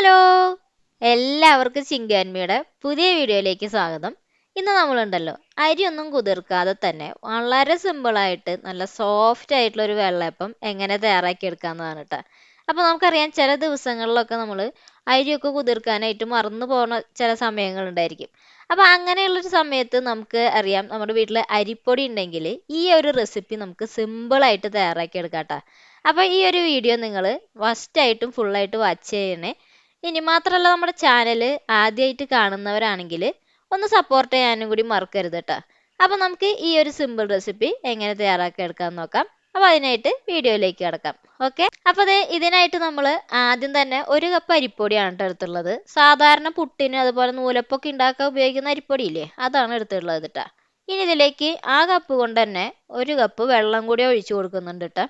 Hello. എല്ലാവർക്കും ചിങ്കാൻമിയുടെ പുതിയ വീഡിയോയിലേക്ക് സ്വാഗതം. ഇന്ന് നമ്മളുണ്ടല്ലോ അരിയൊന്നും കുതിർക്കാതെ തന്നെ വളരെ സിമ്പിളായിട്ട് നല്ല സോഫ്റ്റ് ആയിട്ടുള്ള ഒരു വെള്ളയപ്പം എങ്ങനെ തയ്യാറാക്കി എടുക്കാമെന്നതാണ് കേട്ടോ അപ്പോൾ നമുക്കറിയാം ചില ദിവസങ്ങളിലൊക്കെ നമ്മൾ അരിയൊക്കെ കുതിർക്കാനായിട്ട് മറന്നു പോകുന്ന ചില സമയങ്ങളുണ്ടായിരിക്കും അപ്പോൾ അങ്ങനെയുള്ളൊരു സമയത്ത് നമുക്ക് അറിയാം നമ്മുടെ വീട്ടിൽ അരിപ്പൊടി ഉണ്ടെങ്കിൽ ഈ ഒരു റെസിപ്പി നമുക്ക് സിമ്പിളായിട്ട് തയ്യാറാക്കി എടുക്കാം കേട്ടോ അപ്പോൾ ഈ ഒരു വീഡിയോ നിങ്ങൾ ഫസ്റ്റായിട്ടും ഫുള്ളായിട്ട് വാച്ച് ചെയ്യണേ ഇനി മാത്രമല്ല നമ്മുടെ ചാനൽ ആദ്യമായിട്ട് കാണുന്നവരാണെങ്കിൽ ഒന്ന് സപ്പോർട്ട് ചെയ്യാനും കൂടി മറക്കരുത് കേട്ടോ അപ്പോൾ നമുക്ക് ഈ ഒരു സിമ്പിൾ റെസിപ്പി എങ്ങനെ തയ്യാറാക്കി എടുക്കാൻ നോക്കാം. അപ്പോൾ അതിനായിട്ട് വീഡിയോയിലേക്ക് കിടക്കാം. ഓക്കെ അപ്പോൾ അതെ ഇതിനായിട്ട് നമ്മൾ ആദ്യം തന്നെ ഒരു കപ്പ് അരിപ്പൊടിയാണ് എടുത്തുള്ളത് സാധാരണ പുട്ടിന് അതുപോലെ നൂലപ്പൊക്കെ ഉണ്ടാക്കാൻ ഉപയോഗിക്കുന്ന അരിപ്പൊടിയില്ലേ? അതാണ് എടുത്തിട്ടുള്ളത് കേട്ടോ ഇനി ഇതിലേക്ക് ആ കപ്പ് കൊണ്ട് തന്നെ ഒരു കപ്പ് വെള്ളം കൂടി ഒഴിച്ചു കൊടുക്കുന്നുണ്ട് കേട്ടോ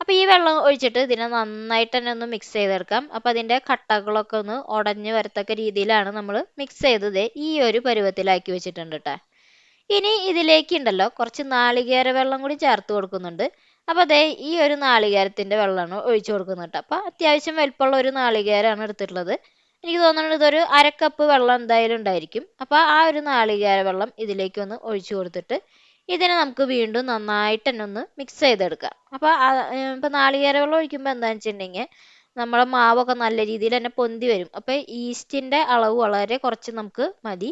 അപ്പോൾ ഈ വെള്ളം ഒഴിച്ചിട്ട് ഇതിനെ നന്നായിട്ട് തന്നെ ഒന്ന് മിക്സ് ചെയ്തെടുക്കാം. അപ്പോൾ അതിന്റെ കട്ടകളൊക്കെ ഒന്ന് ഉടഞ്ഞു വരത്തക്ക രീതിയിലാണ് നമ്മൾ മിക്സ് ചെയ്തത് ഈ ഒരു പരുവത്തിലാക്കി വെച്ചിട്ടുണ്ട് കേട്ടോ ഇനി ഇതിലേക്ക് ഉണ്ടല്ലോ കുറച്ച് നാളികേര വെള്ളം കൂടി ചേർത്ത് കൊടുക്കുന്നുണ്ട്. അപ്പോൾ അതേ ഈ ഒരു നാളികേരത്തിന്റെ വെള്ളമാണ് ഒഴിച്ചു കൊടുക്കുന്നത് കേട്ടോ അപ്പോൾ അത്യാവശ്യം വലിപ്പമുള്ള ഒരു നാളികേരമാണ് എടുത്തിട്ടുള്ളത്. എനിക്ക് തോന്നുന്നത് ഇതൊരു അരക്കപ്പ് വെള്ളം എന്തായാലും ഉണ്ടായിരിക്കും. അപ്പോൾ ആ ഒരു നാളികേര വെള്ളം ഇതിലേക്ക് ഒന്ന് ഒഴിച്ചു കൊടുത്തിട്ട് ഇതിനെ നമുക്ക് വീണ്ടും നന്നായിട്ട് തന്നെ ഒന്ന് മിക്സ് ചെയ്തെടുക്കാം അപ്പോൾ ഇപ്പോൾ നാളികേര വെള്ളം ഒഴിക്കുമ്പോൾ എന്താണെന്ന് വെച്ചിട്ടുണ്ടെങ്കിൽ നമ്മളെ മാവൊക്കെ നല്ല രീതിയിൽ തന്നെ പൊന്തി വരും. അപ്പോൾ ഈസ്റ്റിന്റെ അളവ് വളരെ കുറച്ച് നമുക്ക് മതി.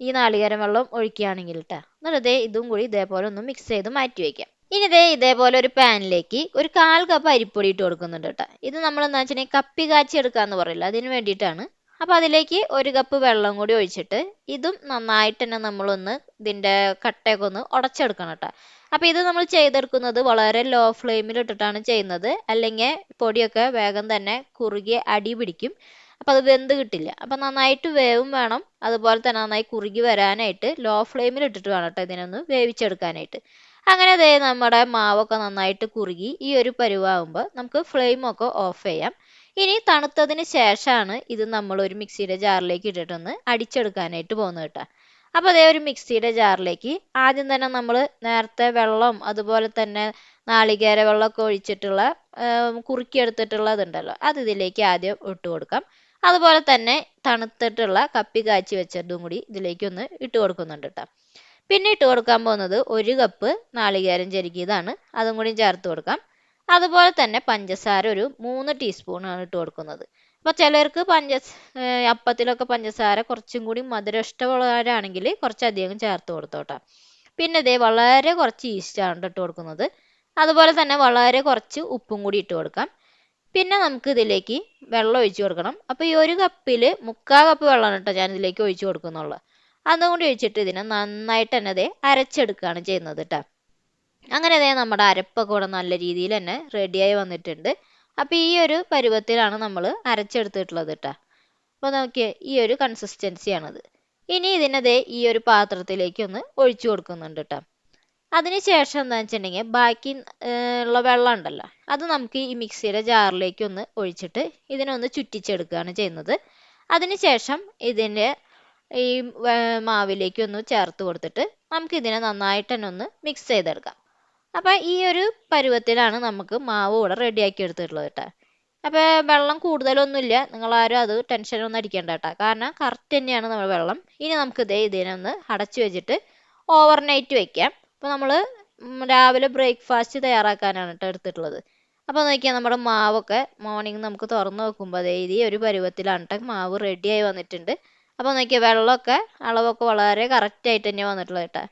ഈ നാളികേരം വെള്ളം ഒഴിക്കുകയാണെങ്കിൽ കേട്ടോ എന്നിട്ട് ഇതേ ഇതും കൂടി ഇതേപോലെ ഒന്ന് മിക്സ് ചെയ്ത് മാറ്റി വയ്ക്കാം. ഇനി ഇതേ ഇതേപോലെ ഒരു പാനിലേക്ക് ഒരു കാൽ കപ്പ് അരിപ്പൊടി ഇട്ട് കൊടുക്കുന്നുണ്ട് കേട്ടോ ഇത് നമ്മൾ എന്താ വെച്ചിട്ടുണ്ടെങ്കിൽ കപ്പി കാച്ചി എടുക്കാന്ന് പറയില്ല? അതിന് വേണ്ടിയിട്ടാണ് അപ്പോൾ അതിലേക്ക് ഒരു കപ്പ് വെള്ളം കൂടി ഒഴിച്ചിട്ട് ഇതും നന്നായിട്ട് തന്നെ നമ്മളൊന്ന് ഇതിന്റെ കട്ടയൊക്കെ ഒന്ന് ഉടച്ചെടുക്കണം കേട്ടോ. അപ്പോൾ ഇത് നമ്മൾ ചെയ്തെടുക്കുന്നത് വളരെ ലോ ഫ്ലെയിമിൽ ഇട്ടിട്ടാണ് ചെയ്യുന്നത്. അല്ലെങ്കിൽ പൊടിയൊക്കെ വേഗം തന്നെ കുറുകി അടി പിടിക്കും. അപ്പോൾ അത് വെന്ത് കിട്ടില്ല. അപ്പോൾ നന്നായിട്ട് വേവും വേണം. അതുപോലെ തന്നെ നന്നായി കുറുകി വരാനായിട്ട് ലോ ഫ്ലെയിമിൽ ഇട്ടിട്ട് വേണം കേട്ടോ ഇതിനൊന്ന് വേവിച്ചെടുക്കാനായിട്ട്. അങ്ങനെ ദേ നമ്മുടെ മാവൊക്കെ നന്നായിട്ട് കുറുകി ഈ ഒരു പരുവാകുമ്പോൾ നമുക്ക് ഫ്ലെയിമൊക്കെ ഓഫ് ചെയ്യാം. ഇനി തണുത്തതിന് ശേഷമാണ് ഇത് നമ്മൾ ഒരു മിക്സിയുടെ ജാറിലേക്ക് ഇട്ടിട്ടൊന്ന് അടിച്ചെടുക്കാനായിട്ട് പോകുന്നത് കേട്ടോ. അപ്പോൾ അതേ ഒരു മിക്സിയുടെ ജാറിലേക്ക് ആദ്യം തന്നെ നമ്മൾ നേരത്തെ വെള്ളം അതുപോലെ തന്നെ നാളികേര വെള്ളമൊക്കെ ഒഴിച്ചിട്ടുള്ള കുറുക്കിയെടുത്തിട്ടുള്ളതുണ്ടല്ലോ അത് ഇതിലേക്ക് ആദ്യം ഇട്ട് കൊടുക്കാം. അതുപോലെ തന്നെ തണുത്തിട്ടുള്ള കപ്പി കാച്ചി വെച്ചതും കൂടി ഇതിലേക്ക് ഒന്ന് ഇട്ട് കൊടുക്കുന്നുണ്ട് കേട്ടോ. പിന്നെ ഇട്ട് കൊടുക്കാൻ പോകുന്നത് ഒരു കപ്പ് നാളികേരം ചെരുക്കിയതാണ് അതും കൂടി ചേർത്ത് കൊടുക്കാം. അതുപോലെ തന്നെ പഞ്ചസാര ഒരു മൂന്ന് ടീസ്പൂണാണ് ഇട്ട് കൊടുക്കുന്നത്. അപ്പോൾ ചിലർക്ക് പഞ്ച അപ്പത്തിലൊക്കെ പഞ്ചസാര കുറച്ചും കൂടി മധുരം ഇഷ്ടമുള്ളവരാണെങ്കിൽ കുറച്ചധികം ചേർത്ത് കൊടുത്തോട്ടോ. പിന്നെ ഇതേ വളരെ കുറച്ച് ഈസ്റ്റാണ് ഇട്ട് കൊടുക്കുന്നത്. അതുപോലെ തന്നെ വളരെ കുറച്ച് ഉപ്പും കൂടി ഇട്ട് കൊടുക്കാം. പിന്നെ നമുക്ക് ഇതിലേക്ക് വെള്ളം ഒഴിച്ചു കൊടുക്കണം. അപ്പോൾ ഈ ഒരു കപ്പിൽ മുക്കാൽ കപ്പ് വെള്ളമാണ് കേട്ടോ ഞാൻ ഇതിലേക്ക് ഒഴിച്ചു കൊടുക്കുന്നുള്ളൂ. അതും കൂടി ഒഴിച്ചിട്ട് ഇതിനെ നന്നായിട്ട് തന്നെ അരച്ചെടുക്കുകയാണ് ചെയ്യുന്നത് കേട്ടോ. അങ്ങനെ അതേ നമ്മുടെ അരപ്പൊക്കെ ഇവിടെ നല്ല രീതിയിൽ തന്നെ റെഡിയായി വന്നിട്ടുണ്ട്. അപ്പോൾ ഈ ഒരു പരുവത്തിലാണ് നമ്മൾ അരച്ചെടുത്തിട്ടുള്ളത് കേട്ടോ അപ്പോൾ നോക്കിയേ ഈ ഒരു കൺസിസ്റ്റൻസിയാണത് ഇനി ഇതിനതേ ഈ ഒരു പാത്രത്തിലേക്ക് ഒന്ന് ഒഴിച്ചു കൊടുക്കുന്നുണ്ട് കേട്ടോ അതിനുശേഷം എന്താണെന്ന് വെച്ചിട്ടുണ്ടെങ്കിൽ ബാക്കി ഉള്ള വെള്ളം ഉണ്ടല്ലോ അത് നമുക്ക് ഈ മിക്സിയുടെ ജാറിലേക്ക് ഒന്ന് ഒഴിച്ചിട്ട് ഇതിനൊന്ന് ചുറ്റിച്ചെടുക്കുകയാണ് ചെയ്യുന്നത്. അതിനുശേഷം ഇതിന്റെ ഈ മാവിലേക്ക് ഒന്ന് ചേർത്ത് കൊടുത്തിട്ട് നമുക്കിതിനെ നന്നായിട്ട് തന്നെ ഒന്ന് മിക്സ് ചെയ്തെടുക്കാം. അപ്പോൾ ഈ ഒരു പരുവത്തിലാണ് നമുക്ക് മാവ് ഇവിടെ റെഡിയാക്കി എടുത്തിട്ടുള്ളത് കേട്ടോ അപ്പോൾ വെള്ളം കൂടുതലൊന്നുമില്ല. നിങ്ങളാരും അത് ടെൻഷൻ ഒന്നും അടിക്കേണ്ട കേട്ടോ കാരണം കറക്റ്റ് തന്നെയാണ് നമ്മൾ വെള്ളം. ഇനി നമുക്ക് ഇതേ ഇതിനൊന്ന് അടച്ചു വെച്ചിട്ട് ഓവർനൈറ്റ് വെക്കാം. അപ്പോൾ നമ്മൾ രാവിലെ ബ്രേക്ക്ഫാസ്റ്റ് തയ്യാറാക്കാനാണ് കേട്ടോ എടുത്തിട്ടുള്ളത്. അപ്പോൾ നോക്കിയാൽ നമ്മുടെ മാവൊക്കെ മോർണിംഗ് നമുക്ക് തുറന്നു നോക്കുമ്പോൾ അതേ ഈ ഒരു പരുവത്തിലാണ് കേട്ടോ മാവ് റെഡിയായി വന്നിട്ടുണ്ട്. അപ്പോൾ നോക്കിയാൽ വെള്ളമൊക്കെ അളവൊക്കെ വളരെ കറക്റ്റായിട്ട് തന്നെ വന്നിട്ടുള്ളത് കേട്ടോ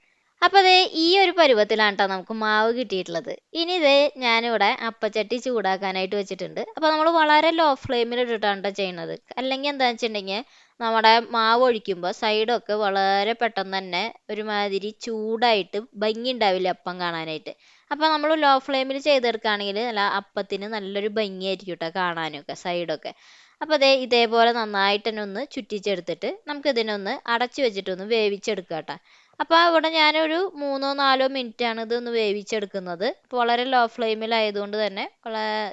അപ്പോൾ അതേ ഈ ഒരു പരുവത്തിലാണ് കേട്ടോ നമുക്ക് മാവ് കിട്ടിയിട്ടുള്ളത്. ഇനി ഇതേ ഞാനിവിടെ അപ്പച്ചട്ടി ചൂടാക്കാനായിട്ട് വെച്ചിട്ടുണ്ട്. അപ്പോൾ നമ്മൾ വളരെ ലോ ഫ്ലെയിമിൽ ഇട്ടിട്ടാണ് കേട്ടോ ചെയ്യുന്നത്. അല്ലെങ്കിൽ എന്താണെന്ന് വെച്ചിട്ടുണ്ടെങ്കിൽ നമ്മുടെ മാവ് ഒഴിക്കുമ്പോൾ സൈഡൊക്കെ വളരെ പെട്ടെന്ന് തന്നെ ഒരുമാതിരി ചൂടായിട്ട് ഭംഗി ഉണ്ടാവില്ല അപ്പം കാണാനായിട്ട്. അപ്പോൾ നമ്മൾ ലോ ഫ്ലെയിമിൽ ചെയ്തെടുക്കുകയാണെങ്കിൽ നല്ല അപ്പത്തിന് നല്ലൊരു ഭംഗിയായിരിക്കും കേട്ടോ കാണാനൊക്കെ സൈഡൊക്കെ അപ്പോൾ അതേ ഇതേപോലെ നന്നായിട്ട് തന്നെ ഒന്ന് ചുറ്റിച്ചെടുത്തിട്ട് നമുക്ക് ഇതിനൊന്ന് അടച്ചു വെച്ചിട്ടൊന്ന് വേവിച്ചെടുക്കാം കേട്ടോ അപ്പോൾ ഇവിടെ ഞാനൊരു മൂന്നോ നാലോ മിനിറ്റ് ആണ് ഇതൊന്ന് വേവിച്ചെടുക്കുന്നത്. വളരെ ലോ ഫ്ലെയിമിലായതുകൊണ്ട് തന്നെ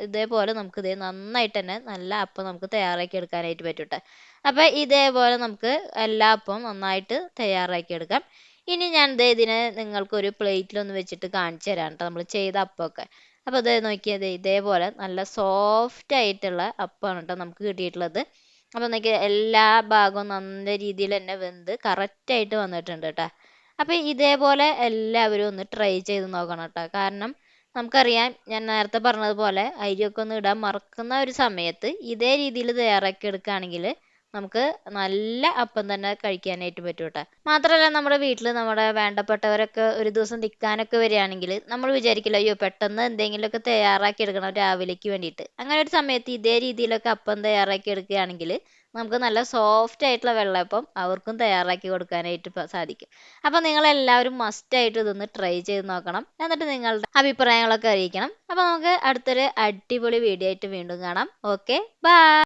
ഇതേപോലെ നമുക്ക് ഇതേ നന്നായിട്ട് തന്നെ നല്ല അപ്പം നമുക്ക് തയ്യാറാക്കി എടുക്കാനായിട്ട് പറ്റൂട്ടെ. അപ്പോൾ ഇതേപോലെ നമുക്ക് എല്ലാ അപ്പം നന്നായിട്ട് തയ്യാറാക്കി എടുക്കാം. ഇനി ഞാൻ ദേ ഇതിനെ നിങ്ങൾക്കൊരു പ്ലേറ്റിലൊന്ന് വെച്ചിട്ട് കാണിച്ചു തരാം കേട്ടോ നമ്മൾ ചെയ്ത അപ്പമൊക്കെ അപ്പോൾ ഇത് നോക്കിയത് ഇതേപോലെ നല്ല സോഫ്റ്റ് ആയിട്ടുള്ള അപ്പമാണ് കേട്ടോ നമുക്ക് കിട്ടിയിട്ടുള്ളത്. അപ്പോൾ നോക്കി എല്ലാ ഭാഗവും നല്ല രീതിയിൽ തന്നെ വെന്ത് കറക്റ്റായിട്ട് വന്നിട്ടുണ്ട് കേട്ടോ അപ്പോൾ ഇതേപോലെ എല്ലാവരും ഒന്ന് ട്രൈ ചെയ്ത് നോക്കണം കേട്ടോ കാരണം നമുക്കറിയാം ഞാൻ നേരത്തെ പറഞ്ഞതുപോലെ അരിയൊക്കെ ഒന്ന് ഇടാൻ മറക്കുന്ന ഒരു സമയത്ത് ഇതേ രീതിയിൽ തയ്യാറാക്കി എടുക്കുകയാണെങ്കിൽ നമുക്ക് നല്ല അപ്പം തന്നെ കഴിക്കാനായിട്ട് പറ്റും കേട്ടോ മാത്രമല്ല നമ്മുടെ വീട്ടിൽ നമ്മുടെ വേണ്ടപ്പെട്ടവരൊക്കെ ഒരു ദിവസം നിൽക്കാനൊക്കെ വരികയാണെങ്കിൽ നമ്മൾ വിചാരിക്കില്ല അയ്യോ പെട്ടെന്ന് എന്തെങ്കിലുമൊക്കെ തയ്യാറാക്കി എടുക്കണം രാവിലേക്ക് വേണ്ടിയിട്ട്. അങ്ങനെ ഒരു സമയത്ത് ഇതേ രീതിയിലൊക്കെ അപ്പം തയ്യാറാക്കി എടുക്കുകയാണെങ്കിൽ നമുക്ക് നല്ല സോഫ്റ്റ് ആയിട്ടുള്ള വെള്ളയപ്പം അവർക്കും തയ്യാറാക്കി കൊടുക്കാനായിട്ട് സാധിക്കും. അപ്പോൾ നിങ്ങൾ എല്ലാവരും മസ്റ്റ് ആയിട്ട് ഇതൊന്ന് ട്രൈ ചെയ്ത് നോക്കണം. എന്നിട്ട് നിങ്ങളുടെ അഭിപ്രായങ്ങളൊക്കെ അറിയിക്കണം. അപ്പോൾ നമുക്ക് അടുത്തൊരു അടിപൊളി വീഡിയോ ആയിട്ട് വീണ്ടും കാണാം. Okay bye